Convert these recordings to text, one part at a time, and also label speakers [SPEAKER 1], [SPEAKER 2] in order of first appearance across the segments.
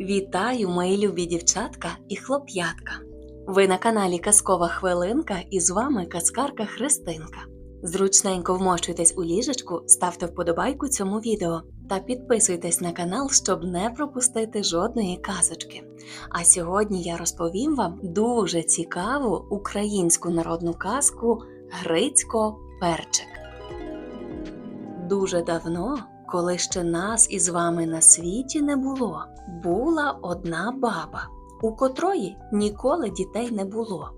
[SPEAKER 1] Вітаю, мої любі дівчатка і хлоп'ятка. Ви на каналі Казкова Хвилинка і з вами казкарка Христинка. Зручненько вмощуйтесь у ліжечку, ставте вподобайку цьому відео та підписуйтесь на канал, щоб не пропустити жодної казочки. А сьогодні я розповім вам дуже цікаву українську народну казку Грицько Перчик. Дуже давно, коли ще нас із вами на світі не було, була одна баба, у котрої ніколи дітей не було.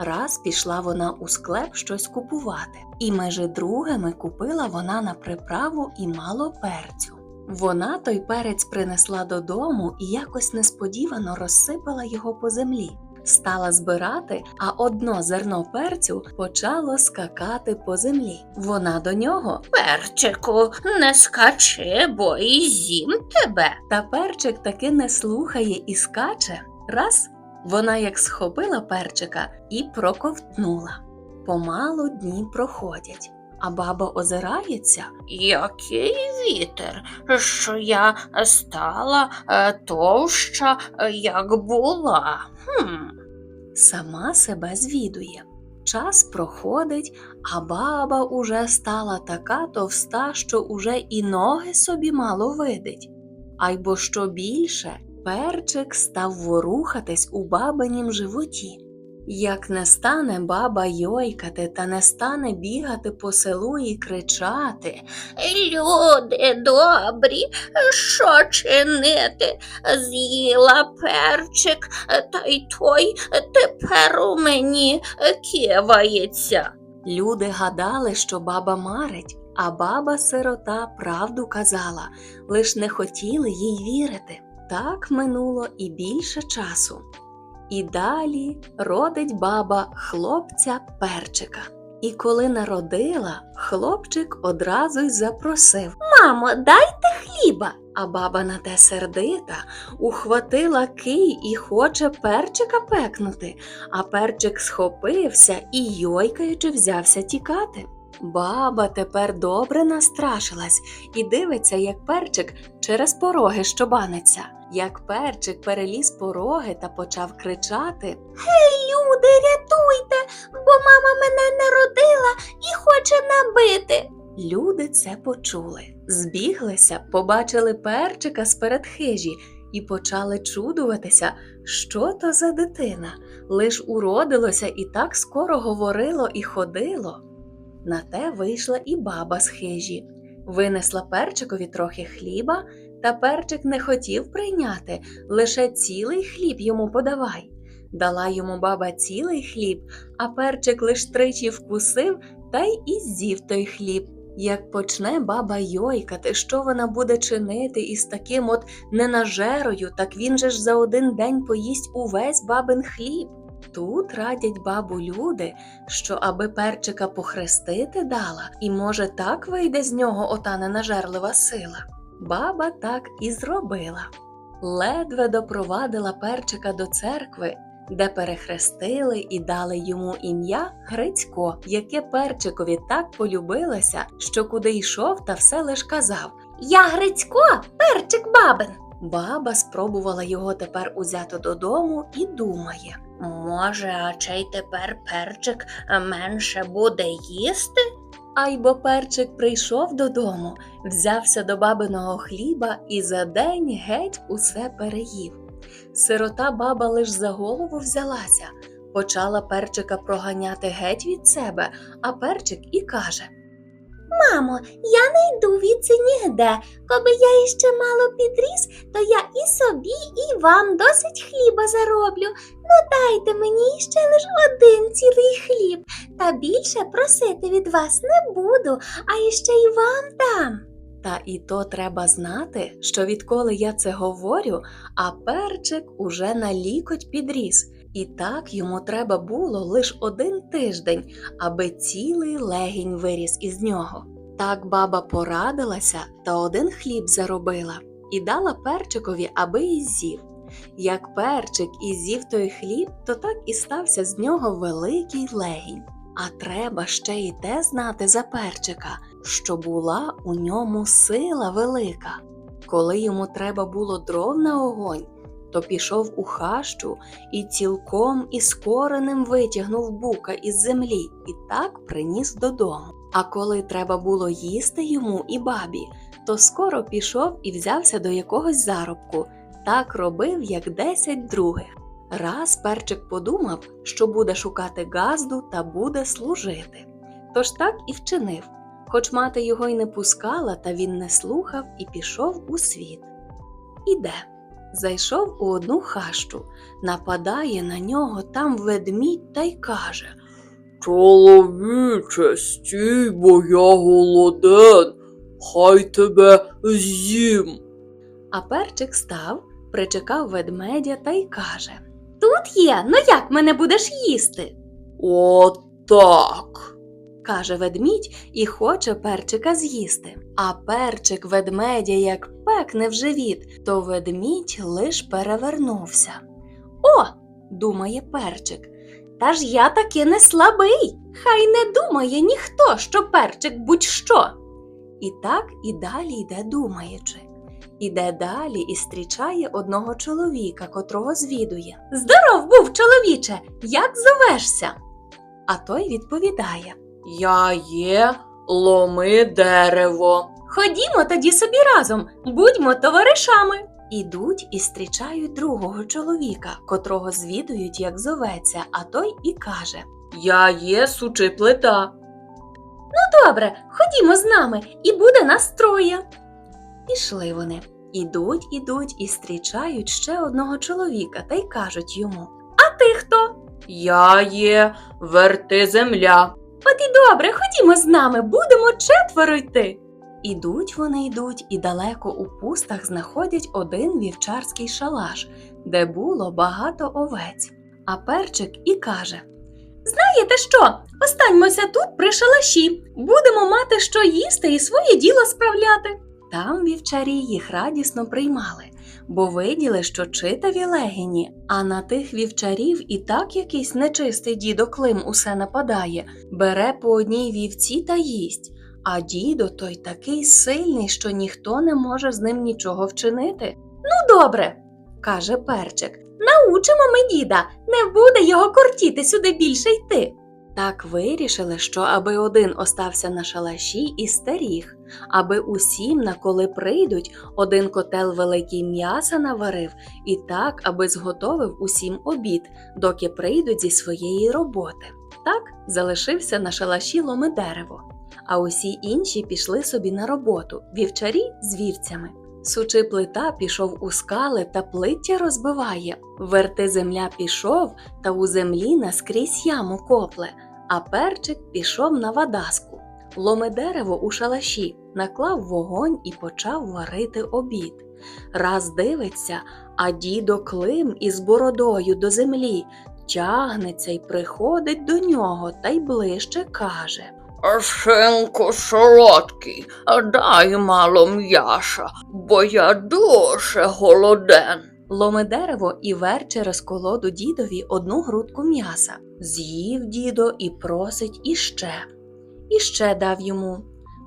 [SPEAKER 1] Раз пішла вона у склеп щось купувати, і межи другими купила вона на приправу і мало перцю. Вона той перець принесла додому і якось несподівано розсипала його по землі. Стала збирати, а одно зерно перцю почало скакати по землі. Вона до нього
[SPEAKER 2] Перчику, не скачи, бо і з'їм тебе.
[SPEAKER 1] Та перчик таки не слухає і скаче. Раз вона як схопила перчика і проковтнула. Помалу дні проходять, а баба озирається.
[SPEAKER 2] Який вітер, що я стала е, товща, як була. Хм.
[SPEAKER 1] Сама себе звідує. Час проходить, а баба уже стала така товста, що уже і ноги собі мало видить. А й бо що більше, перчик став ворухатись у бабинім животі. Як не стане баба йойкати та не стане бігати по селу і кричати,
[SPEAKER 2] Люди добрі, що чинити? З'їла перчик, та й той тепер у мені кивається.
[SPEAKER 1] Люди гадали, що баба марить, а баба сирота правду казала, лиш не хотіли їй вірити. Так минуло і більше часу. І далі родить баба хлопця перчика. І коли народила, хлопчик одразу й запросив Мамо, дайте хліба. А баба на те сердита ухватила кий і хоче перчика пекнути, а перчик схопився і йойкаючи взявся тікати. Баба тепер добре настрашилась і дивиться, як перчик через пороги щобаниться. Як перчик переліз пороги та почав кричати Гей,
[SPEAKER 2] Люди, рятуйте, бо мама мене народила і хоче набити.
[SPEAKER 1] Люди це почули, збіглися, побачили перчика з-перед хижі і почали чудуватися, що то за дитина, лиш уродилося і так скоро говорило і ходило. На те вийшла і баба з хижі, винесла перчикові трохи хліба, та перчик не хотів прийняти, лише цілий хліб йому подавай. Дала йому баба цілий хліб, а перчик лиш тричі вкусив та й і з'їв той хліб. Як почне баба йойкати, що вона буде чинити із таким от ненажерою, так він же ж за один день поїсть увесь бабин хліб. Тут радять бабу люди, що аби перчика похрестити дала, і може так вийде з нього ота ненажерлива сила. Баба так і зробила. Ледве допровадила перчика до церкви, де перехрестили і дали йому ім'я Грицько, яке перчикові так полюбилося, що куди йшов та все лиш казав.
[SPEAKER 2] Я Грицько, перчик бабин.
[SPEAKER 1] Баба спробувала його тепер узяти додому і думає.
[SPEAKER 2] Може, а чей тепер перчик менше буде їсти?
[SPEAKER 1] А й бо перчик прийшов додому, взявся до бабиного хліба і за день геть усе переїв. Сирота баба лиш за голову взялася, почала перчика проганяти геть від себе, а перчик і каже:
[SPEAKER 2] Мамо, я не йду відси нігде. Коби я іще мало підріс, то я і собі, і вам досить хліба зароблю. Ну дайте мені іще лиш один цілий хліб, та більше просити від вас не буду, а іще й вам дам.
[SPEAKER 1] Та і то треба знати, що відколи я це говорю, а перчик уже на лікоть підріс, і так йому треба було лиш один тиждень, аби цілий легінь виріс із нього. Так баба порадилася та один хліб заробила і дала перчикові, аби і з'їв. Як перчик і з'їв той хліб, то так і стався з нього великий легінь. А треба ще й те знати за перчика, що була у ньому сила велика. Коли йому треба було дров на огонь, то пішов у хащу і цілком із коренем витягнув бука із землі і так приніс додому. А коли треба було їсти йому і бабі, то скоро пішов і взявся до якогось заробку, так робив, як десять других. Раз перчик подумав, що буде шукати газду та буде служити. Тож так і вчинив, хоч мати його й не пускала, та він не слухав і пішов у світ. Іде. Зайшов у одну хащу, нападає на нього там ведмідь та й каже
[SPEAKER 3] Чоловіче, стій, бо я голоден, хай тебе з'їм.
[SPEAKER 1] А перчик став, причекав ведмедя та й каже
[SPEAKER 2] Тут є, ну як мене будеш їсти?
[SPEAKER 3] От так.
[SPEAKER 1] Каже ведмідь і хоче перчика з'їсти. А перчик ведмедя як пекне в живіт, то ведмідь лиш перевернувся. О, думає перчик,
[SPEAKER 2] Та ж я таки не слабий. Хай не думає ніхто, що перчик будь-що.
[SPEAKER 1] і так і далі йде думаючи. Іде далі і зустрічає одного чоловіка, котрого звідує.
[SPEAKER 2] Здоров був, чоловіче, як зовешся?
[SPEAKER 1] А той відповідає.
[SPEAKER 3] Я є ломи дерево.
[SPEAKER 2] Ходімо тоді собі разом, будьмо товаришами.
[SPEAKER 1] Ідуть і зустрічають другого чоловіка, котрого звідують, як зоветься, а той і каже.
[SPEAKER 3] Я є сучи плита.
[SPEAKER 2] Ну, Добре, ходімо з нами, і буде нас троє.
[SPEAKER 1] Пішли вони. Ідуть, ідуть і зустрічають ще одного чоловіка та й кажуть йому.
[SPEAKER 2] А ти хто?
[SPEAKER 3] Я є верти земля.
[SPEAKER 2] От і добре, ходімо з нами, будемо четверо йти.
[SPEAKER 1] Ідуть вони йдуть і далеко у пустах знаходять один вівчарський шалаш, де було багато овець. А перчик і каже:
[SPEAKER 2] Знаєте що? Останьмося тут при шалаші. Будемо мати що їсти і своє діло справляти.
[SPEAKER 1] Там вівчарі їх радісно приймали, бо виділи, що читаві легені, а на тих вівчарів і так якийсь нечистий дідо Клим усе нападає, бере по одній вівці та їсть. А дідо той такий сильний, що ніхто не може з ним нічого вчинити,
[SPEAKER 2] Ну, добре,
[SPEAKER 1] каже перчик.
[SPEAKER 2] научимо ми діда, не буде його кортіти сюди більше йти.
[SPEAKER 1] Так вирішили, що аби один остався на шалаші і стеріг, аби усім, на коли прийдуть, один котел великий м'яса наварив, і так, аби зготовив усім обід, доки прийдуть зі своєї роботи. Так залишився на шалаші ломи дерево, а усі інші пішли собі на роботу, вівчарі з вівцями. Сучи плита пішов у скали та плиття розбиває. Верти земля пішов, та у землі наскрізь яму копле а перчик пішов на вадаску. Ломе дерево у шалаші, наклав вогонь і почав варити обід. Раз дивиться, а дідо Клим із бородою до землі тягнеться й приходить до нього та й ближче каже.
[SPEAKER 3] Шинку солодкий, дай мало м'яша, бо я дуже голоден.
[SPEAKER 1] Ломе дерево і вер через колоду дідові одну грудку м'яса. З'їв дідо і просить іще. Іще дав йому.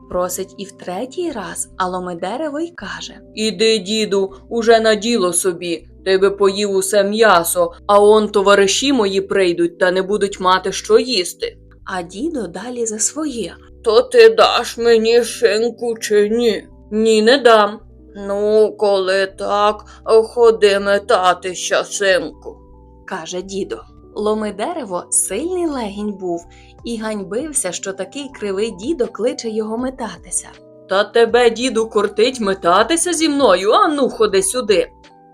[SPEAKER 1] Просить і в третій раз, а ломе дерево й каже.
[SPEAKER 3] Іди, діду, уже на діло собі. Ти би поїв усе м'ясо, а он товариші мої прийдуть та не будуть мати що їсти.
[SPEAKER 1] А дідо далі за своє.
[SPEAKER 3] То ти даш мені шинку чи ні? Ні, не дам. Ну, коли так, ходи метатися, синку.
[SPEAKER 1] каже дідо. Ломи дерево сильний легінь був і ганьбився, що такий кривий дідо кличе його метатися.
[SPEAKER 3] Та тебе, діду, кортить метатися зі мною, а ну ходи сюди.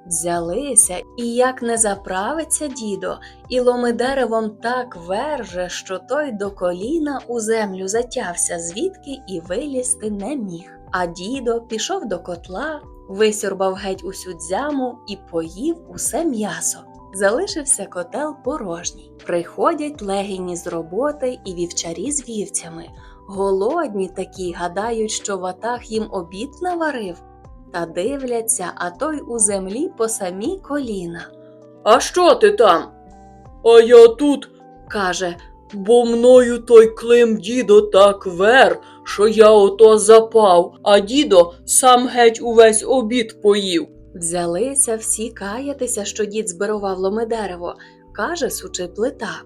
[SPEAKER 1] Взялися, і як не заправиться дідо, і ломи деревом так верже, що той до коліна у землю затявся, звідки і вилізти не міг. А дідо пішов до котла, висьорбав геть усю дзяму і поїв усе м'ясо. Залишився котел порожній. Приходять легіні з роботи і вівчарі з вівцями. Голодні такі гадають, що ватах їм обід наварив. Та дивляться, а той у землі по самі коліна.
[SPEAKER 3] А що ти там? А я тут,
[SPEAKER 1] Каже,
[SPEAKER 3] Бо мною той клим дідо так вер, що я ото запав, а дідо сам геть увесь обід поїв.
[SPEAKER 1] Взялися всі каятися, що дід збирував ломе дерево, каже сучи плита.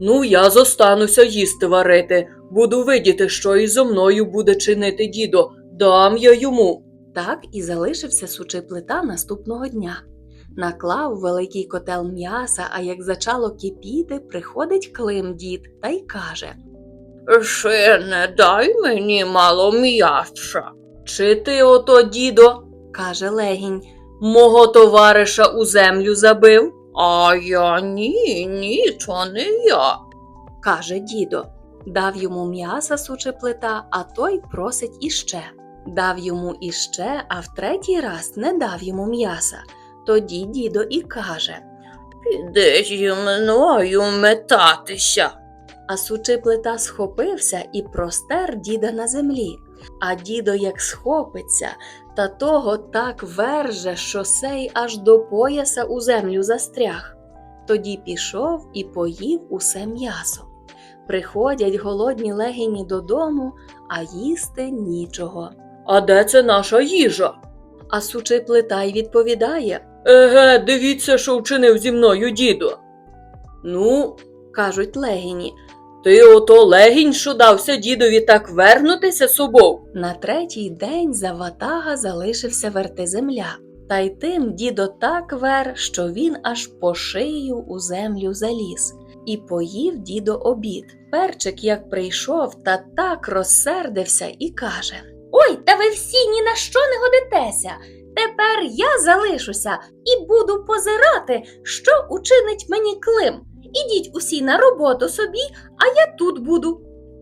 [SPEAKER 3] Ну, я зостануся їсти варити, буду видіти, що і зо мною буде чинити дідо, дам я йому.
[SPEAKER 1] Так і залишився сучи плита наступного дня. Наклав великий котел м'яса, а як зачало кипіти, приходить Клим дід та й каже:
[SPEAKER 3] Ще не дай мені мало м'яса.
[SPEAKER 1] Чи ти ото, дідо, каже легінь, мого товариша у землю забив?
[SPEAKER 3] А я ні, ні, то не я.
[SPEAKER 1] каже дідо. Дав йому м'яса суче плита, а той просить іще. Дав йому іще, а в третій раз не дав йому м'яса. Тоді дідо і каже.
[SPEAKER 3] Піди зі мною метатися.
[SPEAKER 1] А сучий плита схопився і простер діда на землі. А дідо як схопиться, та того так верже, що сей аж до пояса у землю застряг. Тоді пішов і поїв усе м'ясо. Приходять голодні легені додому, а їсти нічого.
[SPEAKER 3] А де це наша їжа?
[SPEAKER 1] А сучий плита й відповідає:
[SPEAKER 3] Еге, дивіться, що вчинив зі мною дідо.
[SPEAKER 1] Ну, кажуть легені,
[SPEAKER 3] Ти ото легінь, що дався дідові так вернутися собою.
[SPEAKER 1] На третій день за ватага залишився верти земля. Та й тим дідо так вер, що він аж по шию у землю заліз. І поїв дідо обід. Перчик, як прийшов, та так розсердився і каже:
[SPEAKER 2] Ой, та ви всі ні на що не годитеся. Тепер я залишуся і буду позирати, що учинить мені Клим. Ідіть усі на роботу собі, а я тут буду.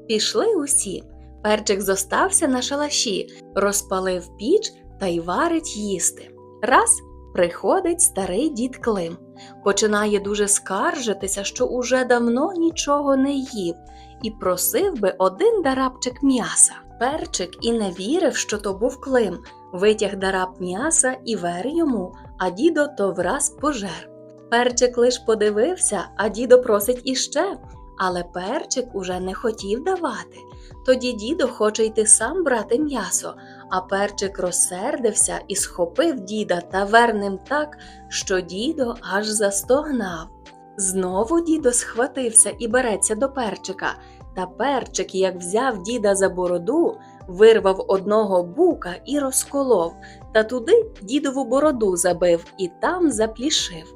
[SPEAKER 1] Пішли усі. Перчик зостався на шалаші, розпалив піч та й варить їсти. Раз приходить старий дід Клим, починає дуже скаржитися, що уже давно нічого не їв, і просив би один дарабчик м'яса. Перчик і не вірив, що то був Клим, витяг дараб м'яса і вер йому, а дідо то враз пожер. Перчик лиш подивився, а дідо просить іще, але перчик уже не хотів давати. Тоді дідо хоче йти сам брати м'ясо, а перчик розсердився і схопив діда та вернем так, що дідо аж застогнав. Знову дідо схватився і береться до перчика, та перчик, як взяв діда за бороду, вирвав одного бука і розколов, та туди дідову бороду забив і там заплішив.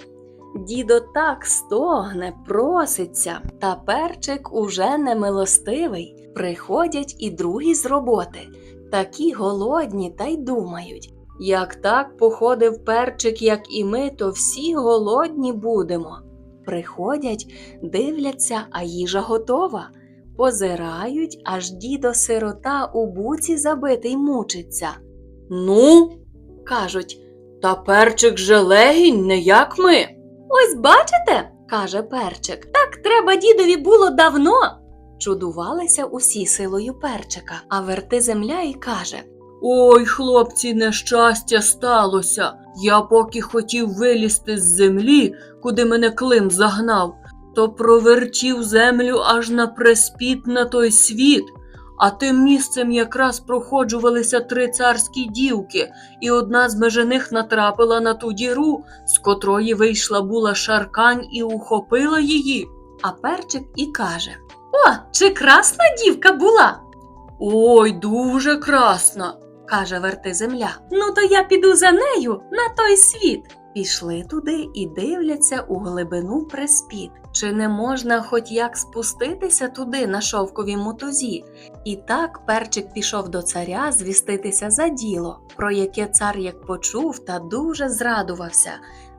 [SPEAKER 1] Дідо так стогне, проситься, та перчик уже немилостивий. Приходять і другі з роботи, такі голодні та й думають. Як так походив перчик, як і ми, то всі голодні будемо. Приходять, дивляться, а їжа готова. Позирають, аж дідо сирота у буці забитий мучиться.
[SPEAKER 3] Ну,
[SPEAKER 1] Кажуть,
[SPEAKER 3] та перчик же легінь, не як ми.
[SPEAKER 1] Ось бачите, каже перчик, так треба дідові було давно. Чудувалися усі силою перчика, а верти земля і каже:
[SPEAKER 3] Ой, хлопці, нещастя сталося. Я поки хотів вилізти з землі, куди мене Клим загнав, то провертів землю аж на приспіт на той світ. А тим місцем якраз проходжувалися три царські дівки, і одна з межених натрапила на ту діру, з котрої вийшла була шаркань і ухопила її.
[SPEAKER 1] А перчик і каже: О, чи красна дівка була?
[SPEAKER 3] Ой, дуже красна.
[SPEAKER 1] каже верти земля. Ну, то я піду за нею на той світ. Пішли туди і дивляться у глибину приспід. Чи не можна хоч як спуститися туди на шовковій мотузі? І так перчик пішов до царя звіститися за діло, про яке цар як почув та дуже зрадувався,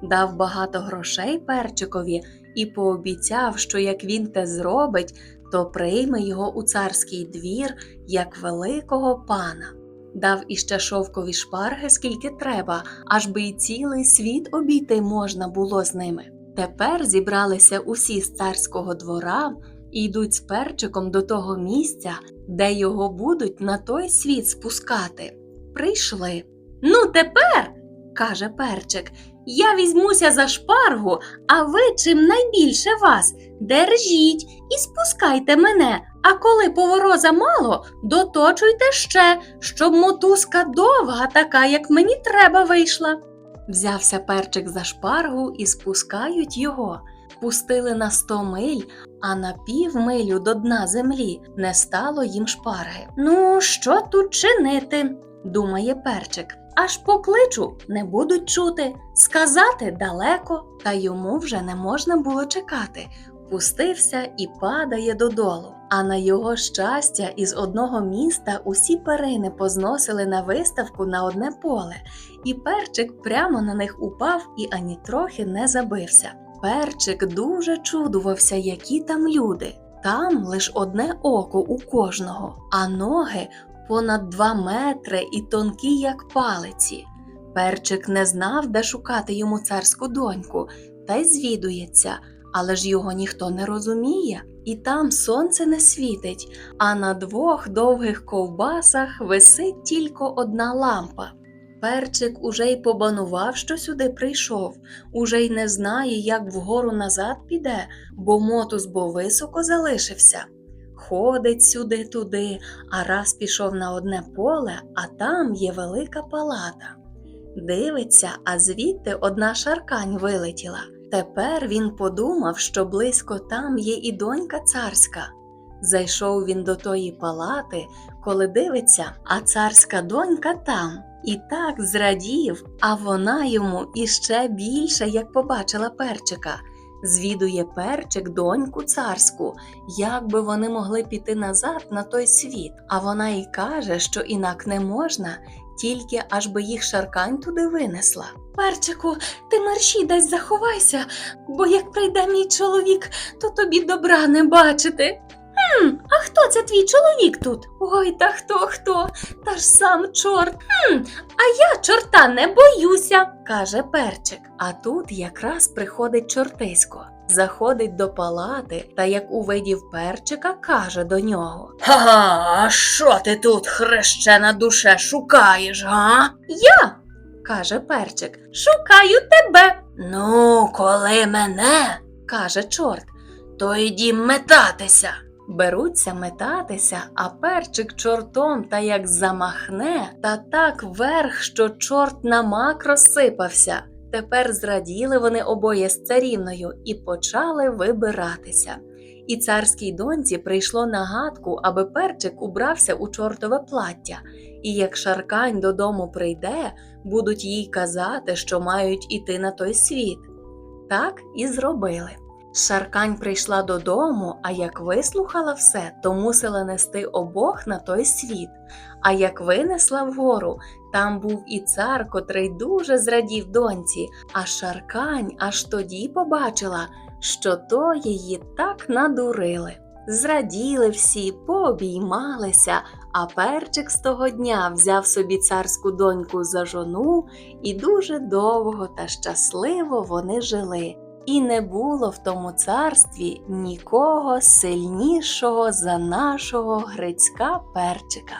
[SPEAKER 1] дав багато грошей перчикові і пообіцяв, що як він те зробить, то прийме його у царський двір як великого пана. Дав іще шовкові шпарги, скільки треба, аж би й цілий світ обійти можна було з ними. Тепер зібралися усі з царського двора і йдуть з перчиком до того місця, де його будуть на той світ спускати. Прийшли. Ну, тепер, каже перчик, Я візьмуся за шпаргу, а ви чим найбільше вас. Держіть і спускайте мене. А коли повороза мало, доточуйте ще, щоб мотузка довга, така, як мені треба, вийшла. Взявся перчик за шпаргу і спускають його. Пустили на сто миль, а на півмилю до дна землі не стало їм шпарги. Ну, що тут чинити? думає перчик. Аж покличу, не будуть чути, сказати далеко, та йому вже не можна було чекати. Пустився і падає додолу. А на його щастя, із одного міста усі перини позносили на виставку на одне поле, і перчик прямо на них упав і ані трохи не забився. Перчик дуже чудувався, які там люди. Там лиш одне око у кожного, а ноги понад два метри і тонкі, як палиці. Перчик не знав, де шукати йому царську доньку, та й звідується, але ж його ніхто не розуміє, і там сонце не світить, а на двох довгих ковбасах висить тільки одна лампа. Перчик уже й побанував, що сюди прийшов, уже й не знає, як вгору назад піде, бо мотус бо високо залишився. Ходить сюди туди, а раз пішов на одне поле, а там є велика палата. Дивиться, а звідти одна шаркань вилетіла. Тепер він подумав, що близько там є і донька царська. Зайшов він до тої палати, коли дивиться, а царська донька там. І так зрадів, а вона йому іще більше, як побачила перчика. Звідує перчик доньку царську, як би вони могли піти назад на той світ. А вона й каже, що інак не можна, тільки аж би їх шаркань туди винесла. Перчику, ти мерщій десь заховайся, бо як прийде мій чоловік, то тобі добра не бачити. Хм, а хто це твій чоловік тут? Ой, та хто хто? Та ж сам чорт. Хм, а я чорта не боюся, каже перчик. А тут якраз приходить чортисько. Заходить до палати та як увидів перчика, каже до нього:
[SPEAKER 3] Ага, а що ти тут, хрещена душе, шукаєш, га?
[SPEAKER 1] Я, каже перчик, шукаю тебе.
[SPEAKER 3] Ну, коли мене,
[SPEAKER 1] каже чорт.
[SPEAKER 3] то йді метатися.
[SPEAKER 1] Беруться метатися, а перчик чортом та як замахне, та так вверх, що чорт на мак розсипався. Тепер зраділи вони обоє з царівною і почали вибиратися. І царській доньці прийшло на гадку, аби перчик убрався у чортове плаття, і як шаркань додому прийде, будуть їй казати, що мають іти на той світ. Так і зробили. Шаркань прийшла додому, а як вислухала все, то мусила нести обох на той світ. А як винесла вгору, там був і цар, котрий дуже зрадів доньці, а Шаркань аж тоді побачила, що то її так надурили. Зраділи всі, пообіймалися, а перчик з того дня взяв собі царську доньку за жону, і дуже довго та щасливо вони жили. І не було в тому царстві нікого сильнішого за нашого Грицька перчика.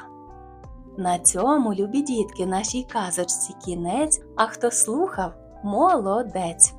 [SPEAKER 1] На цьому, любі дітки, нашій казочці кінець, а хто слухав, молодець.